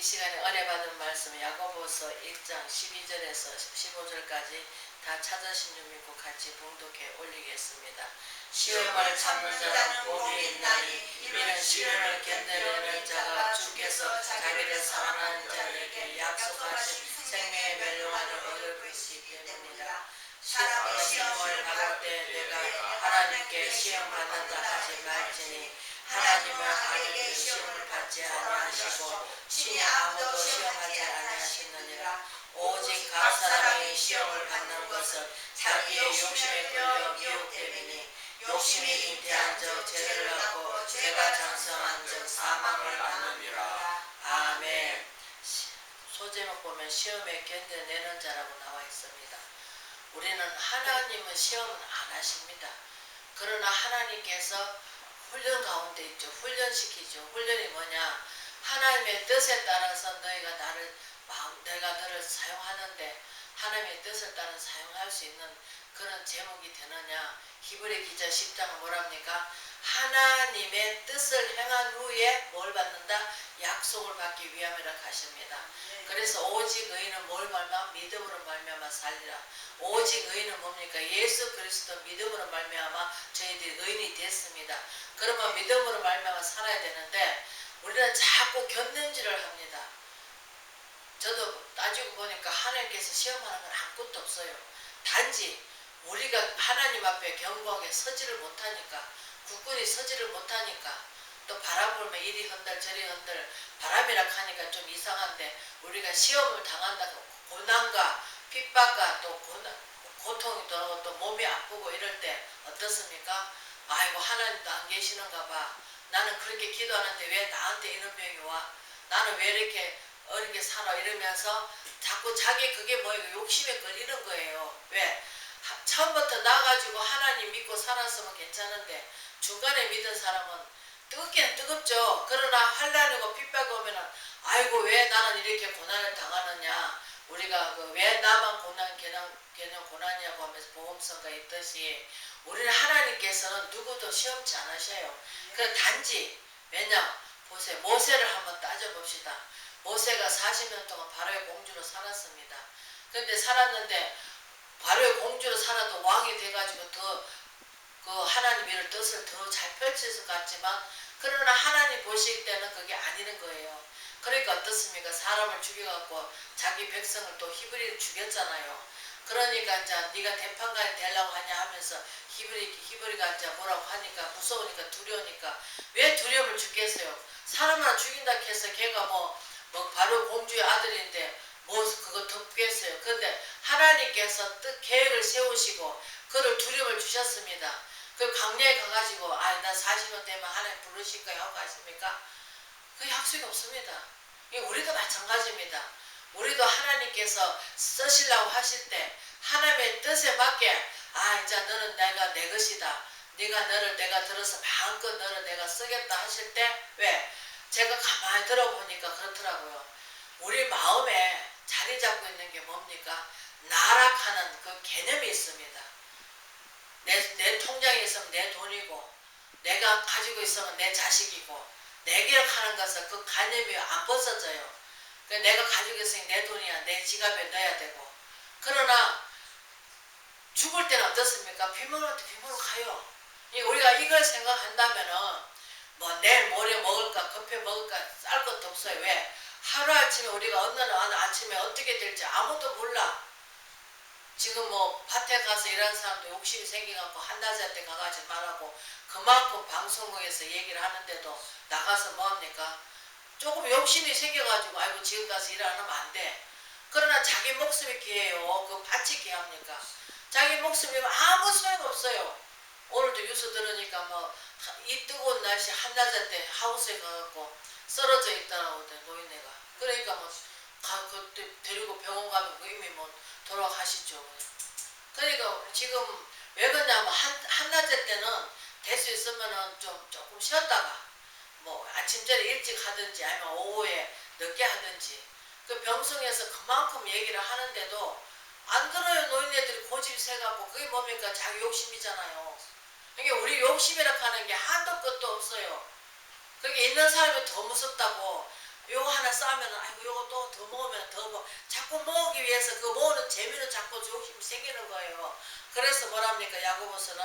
이 시간에 은혜 받은 말씀 야고보서 1장 12절에서 15절까지 다 찾으신 줄 믿고 같이 봉독해 올리겠습니다. 시험을 참는 자는 복이 있나니 이는 시련을 견뎌내는 자가 주께서 자기를 사랑하는 자에게 약속하신 생명의 멸류관을 얻을 것이기. 사람이 시험을 받을 때 내가 하나님께 시험 받는다 하지 말지니 하나님은 아에게 시험을 받지 아니하시고 신이 아무도 시험하지 아니하시느니라. 오직 각 사람이 시험을 받는 것은 자기의 욕심에 끌려 미혹됨이니 욕심이 잉태한 적 죄를 낳고 죄가 장성한 적 사망을 낳느니라. 아멘. 소제목 보면 시험에 견뎌내는 자라고 나와 있습니다. 우리는 하나님은 시험은 안 하십니다. 그러나 하나님께서 훈련 가운데 있죠. 훈련시키죠. 훈련이 뭐냐? 하나님의 뜻에 따라서 너희가 나를 마음, 내가 너를 사용하는데 하나님의 뜻을 따라 사용할 수 있는 그런 제목이 되느냐? 히브리 기자 10장은 뭐랍니까? 하나님의 뜻을 행한 후에 뭘 받는다? 약속을 받기 위함이라 하십니다. 그래서 오직 의인은 뭘 말마 믿음으로 말미암아 살리라. 오직 의인은 뭡니까? 예수 그리스도 믿음으로 말미암아 저희들이 의인이 됐습니다. 그러면 믿음으로 말미암아 살아야 되는데 우리는 자꾸 견냄질을 합니다. 저도 따지고 보니까 하나님께서 시험하는 건 아무것도 없어요. 단지 우리가 하나님 앞에 견고하게 서지를 못하니까 국군이 서지를 못하니까 또 바람 불면 이리 흔들 저리 흔들 바람이라 하니까 좀 이상한데 우리가 시험을 당한다고 고난과 핍박과 또 고난, 고통이 들어오고 또 몸이 아프고 이럴 때 어떻습니까? 아이고 하나님도 안 계시는가 봐. 나는 그렇게 기도하는데 왜 나한테 이런 병이 와? 나는 왜 이렇게 어렵게 살아? 이러면서 자꾸 자기 그게 뭐예요? 욕심에 끌리는 거예요. 왜? 하- 처음부터 나가지고 하나님 믿고 살았으면 괜찮은데 중간에 믿은 사람은 뜨겁기는 뜨겁죠. 그러나 환란이고 핍박이 오면은 아이고 왜 나는 이렇게 고난을 당하느냐. 우리가 그 왜 나만 고난 개념 개념 고난이라고 하면서 보험성가 있듯이 우리는 하나님께서는 누구도 시험치 않으셔요. 그 단지 왜냐 보세요 모세를 한번 따져봅시다. 모세가 40년 동안 바로의 공주로 살았습니다. 근데 살았는데 바로의 공주로 살아도 왕이 돼가지고 더 그 하나님의 뜻을 더 잘 펼칠 것 같지만 그러나 하나님 보실 때는 그게 아니는 거예요. 그러니까 어떻습니까? 사람을 죽여갖고 자기 백성을 또 히브리를 죽였잖아요. 그러니까 이제 네가 대판관이 되려고 하냐 하면서 히브리 히브리가 이제 뭐라고 하니까 무서우니까 두려우니까 왜 두려움을 죽겠어요? 사람 하나 죽인다 해서 걔가 뭐, 뭐 바로 공주의 아들인데 뭐 그거 덮겠어요. 그런데 하나님께서 뜻 계획을 세우시고 그를 두려움을 주셨습니다. 그 강례에 가가지고 아 나 40년 되면 하나님 부르실 거야 하고 하십니까? 그 약속이 없습니다. 이 우리도 마찬가지입니다. 우리도 하나님께서 쓰시려고 하실 때 하나님의 뜻에 맞게 아 이제 너는 내가 내 것이다. 네가 너를 내가 들어서 마음껏 너를 내가 쓰겠다 하실 때 왜? 제가 가만히 들어보니까 그렇더라고요. 우리 마음에 자리 잡고 있는 게 뭡니까? 나락하는 그 개념이 있습니다. 내, 내 통장에 있으면 내 돈이고 내가 가지고 있으면 내 자식이고 내게 하는 것은 그 개념이 안 벗어져요. 그 내가 가지고 있으니 내 돈이야 내 지갑에 넣어야 되고 그러나 죽을 때는 어떻습니까? 비밀한테 비밀로 가요. 이 우리가 이걸 생각한다면은 뭐 내일 모레 먹을까 커피 먹을까 쌀 것도 없어요. 왜? 하루아침에 우리가 어느 날 아침에 어떻게 될지 아무도 몰라. 지금 뭐 밭에 가서 일하는 사람도 욕심이 생겨갖고 한낮에 때 가가지 말라고 그만큼 방송국에서 얘기를 하는데도 나가서 뭐합니까? 조금 욕심이 생겨가지고 아이고 지금 가서 일 안 하면 안 돼. 그러나 자기 목숨이 귀해요. 그 밭이 귀합니까? 자기 목숨이면 아무 소용 없어요. 오늘도 뉴스 들으니까 뭐 이 뜨거운 날씨 한낮에 때 하우스에 가갖고 쓰러져 있다라고 돼 노인네가. 그러니까 뭐 가, 그때 데리고 병원 가면 그 이미 뭐 돌아가시죠. 그러니까 지금 왜 그러냐면 한, 한낮에 때는 될 수 있으면은 좀 조금 쉬었다가 뭐 아침전에 일찍 하든지 아니면 오후에 늦게 하든지 그 병성에서 그만큼 얘기를 하는데도 안 들어요 노인네들이 고집이 세갖고 그게 뭡니까 자기 욕심이잖아요. 이게 우리 욕심이라 하는 게 한도 끝도 없어요. 그게 있는 사람이 더 무섭다고 요거 하나 싸면 아이고 요거 또 더 먹으면 더 먹. 자꾸 모으기 위해서 그 모으는 재미로 자꾸 욕심이 생기는 거예요. 그래서 뭐랍니까 야고보서는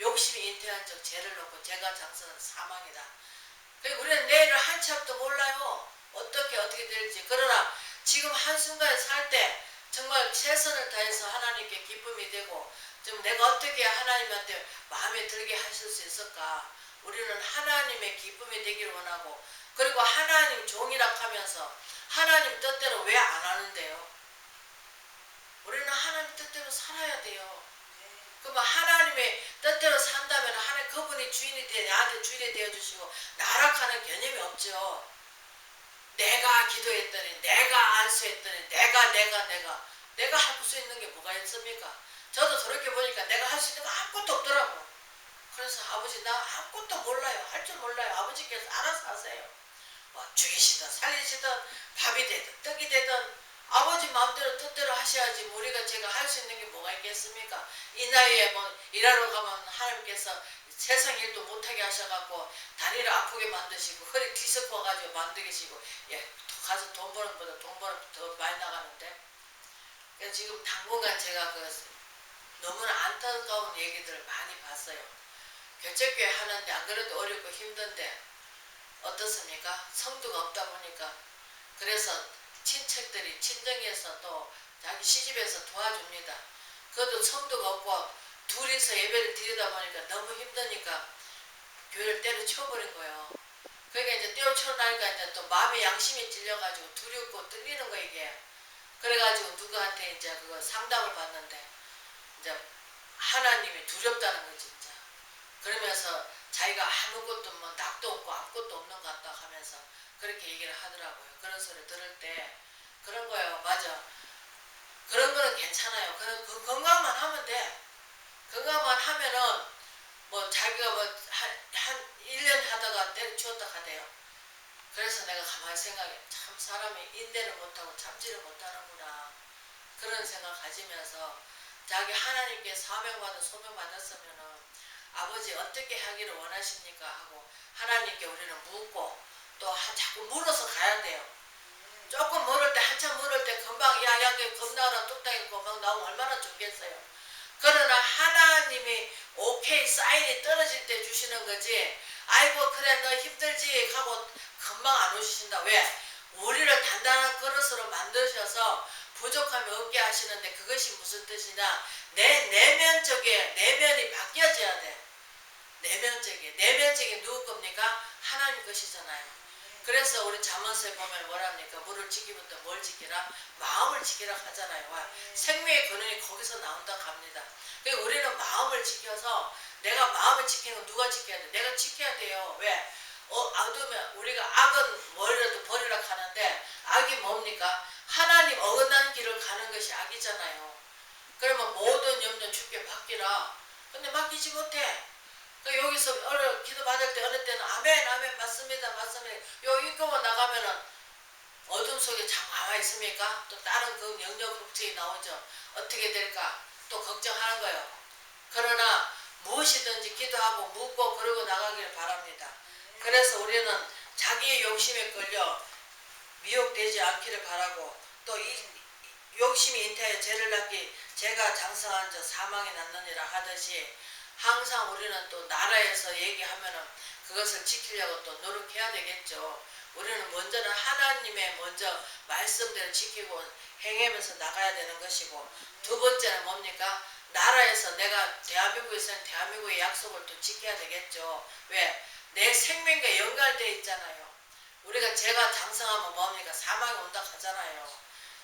욕심이 잉태한 적 죄를 놓고 죄가 장성은 사망이다. 우리는 내일을 한치 앞도 몰라요. 어떻게 어떻게 될지. 그러나 지금 한순간에 살 때 정말 최선을 다해서 하나님께 기쁨이 되고 좀 내가 어떻게 하나님한테 마음에 들게 하실 수 있을까? 우리는 하나님의 기쁨이 되기를 원하고 그리고 하나님 종이라 하면서 하나님 뜻대로 왜 안 하는데요? 우리는 하나님 뜻대로 살아야 돼요. 그러면 하나님의 뜻대로 산다면 하나님 그분이 주인이 돼 나한테 주인이 되어 주시고 나락하는 개념이 없죠. 내가 기도했더니 내가 안수했더니 내가 내가 내가 내가 할 수 있는 게 뭐가 있습니까? 저도 저렇게 보니까 내가 할 수 있는 거 아무것도 없더라고. 그래서 아버지 나 아무것도 몰라요. 할 줄 몰라요. 아버지께서 알아서 하세요. 뭐 죽이시든 살리시든 밥이 되든 떡이 되든 아버지 마음대로 뜻대로 하셔야지 뭐 우리가 제가 할 수 있는 게 뭐가 있겠습니까? 이 나이에 뭐 일하러 가면 하나님께서 세상 일도 못하게 하셔갖고 다리를 아프게 만드시고 허리 뒤섞어 가지고 만드시고 예 가서 돈 버는 것보다 돈 버는 더 많이 나가는데 그래서 지금 당분간 제가 그 너무나 안타까운 얘기들을 많이 봤어요. 개척교회 하는데 안 그래도 어렵고 힘든데 어떻습니까? 성도가 없다 보니까 그래서 친척들이 친정에서 또 자기 시집에서 도와줍니다. 그것도 성도가 없고 둘이서 예배를 드리다 보니까 너무 힘드니까 교회를 때려쳐버린 거예요. 그러니까 이제 때려쳐 나니까 이제 또 마음의 양심이 찔려가지고 두렵고 떨리는 거 이게. 그래가지고 누구한테 이제 그거 상담을 받는데 이제 하나님이 두렵다는 거 진짜. 그러면서 자기가 아무것도 뭐 낙도 없고 아무것도 없는 것 같다 하면서 그렇게 얘기를 하더라고요. 그런 소리 들을 때 그런 거예요. 맞아. 그런 거는 괜찮아요. 그런 그 건강만 하면 돼. 건강만 하면은 뭐 자기가 뭐한한 1년 하다가 때려치웠다 하대요. 그래서 내가 가만히 생각해. 참 사람이 인내를 못하고 참지를 못하는구나. 그런 생각 가지면서 자기 하나님께 사명받은 소명 받았으면은 아버지 어떻게 하기를 원하십니까 하고 하나님께 우리는 묻고 또 하- 자꾸 물어서 가야 돼요. 조금 물을 때 한참 물을 때 금방 야야 그 겁나라 뚝딱이 금방 나오면 얼마나 좋겠어요. 그러나 하나님이 오케이 사인이 떨어질 때 주시는 거지. 아이고 그래 너 힘들지 하고 금방 안 오시신다. 왜? 우리를 단단한 그릇으로 만드셔서 부족함이 없게 하시는데 그것이 무슨 뜻이냐? 내 내면적에 내면이 바뀌어져야 돼. 내면적이 내면적이 누구 겁니까? 하나님 것이잖아요. 그래서 우리 잠언서에 보면 뭐랍니까? 물을 지키부터 뭘 지키라? 마음을 지키라 하잖아요. 와, 생명의 근원이 거기서 나온다 합니다. 그러니까 우리는 마음을 지켜서 내가 마음을 지키는 건 누가 지켜야 돼? 내가 지켜야 돼요. 왜? 어, 얻으면 우리가 악은 뭐라도 버리라 하는데 악이 뭡니까? 하나님 어긋난 길을 가는 것이 악이잖아요. 그러면 모든 염려 주께 맡기라. 근데 맡기지 못해. 그 여기서 어느 기도 받을 때 어느 때는 아멘 아멘 맞습니다 맞습니다. 요 입고만 나가면은 어둠 속에 참 와와 있습니까? 또 다른 그 영역 걱정이 나오죠. 어떻게 될까? 또 걱정하는 거예요. 그러나 무엇이든지 기도하고 묻고 그러고 나가기를 바랍니다. 그래서 우리는 자기의 욕심에 끌려 미혹되지 않기를 바라고 또 이 욕심이 잉태하여 죄를 낳기 죄가 장성한 자 사망이 났느니라 하듯이 항상 우리는 또 나라에서 얘기하면은 그것을 지키려고 또 노력해야 되겠죠. 우리는 먼저는 하나님의 먼저 말씀대로 지키고 행하면서 나가야 되는 것이고 두 번째는 뭡니까? 나라에서 내가 대한민국에서는 대한민국의 약속을 또 지켜야 되겠죠. 왜? 내 생명과 연관되어 있잖아요. 우리가 죄가 장성하면 뭡니까? 사망이 온다 하잖아요.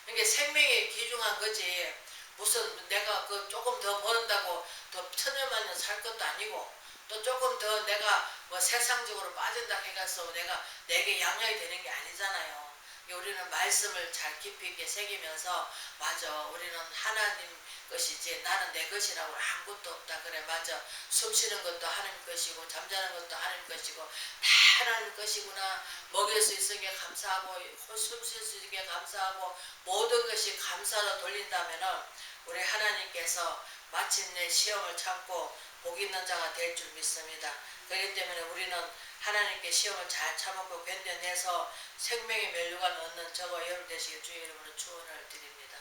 이게 생명이 귀중한 거지. 무슨 내가 그 조금 더 버는다고 더 천년만년 살 것도 아니고 또 조금 더 내가 뭐 세상적으로 빠진다 해가서 내가 내게 양육이 되는 게 아니잖아요. 우리는 말씀을 잘 깊이 있게 새기면서 맞아 우리는 하나님 것이지 나는 내 것이라고 아무것도 없다 그래. 맞아. 숨 쉬는 것도 하나님 것이고 잠자는 것도 하나님 것이고 다 하나님 것이구나. 먹일 수 있으니까 감사하고 숨 쉴 수 있게 감사하고 모든 것이 감사로 돌린다면은 우리 하나님께서 마침내 시험을 참고 복 있는 자가 될 줄 믿습니다. 그렇기 때문에 우리는 하나님께 시험을 잘 참고 견뎌내서 생명의 멸류관 얻는 저와 여러분 되시길 주의 이름으로 축원을 드립니다.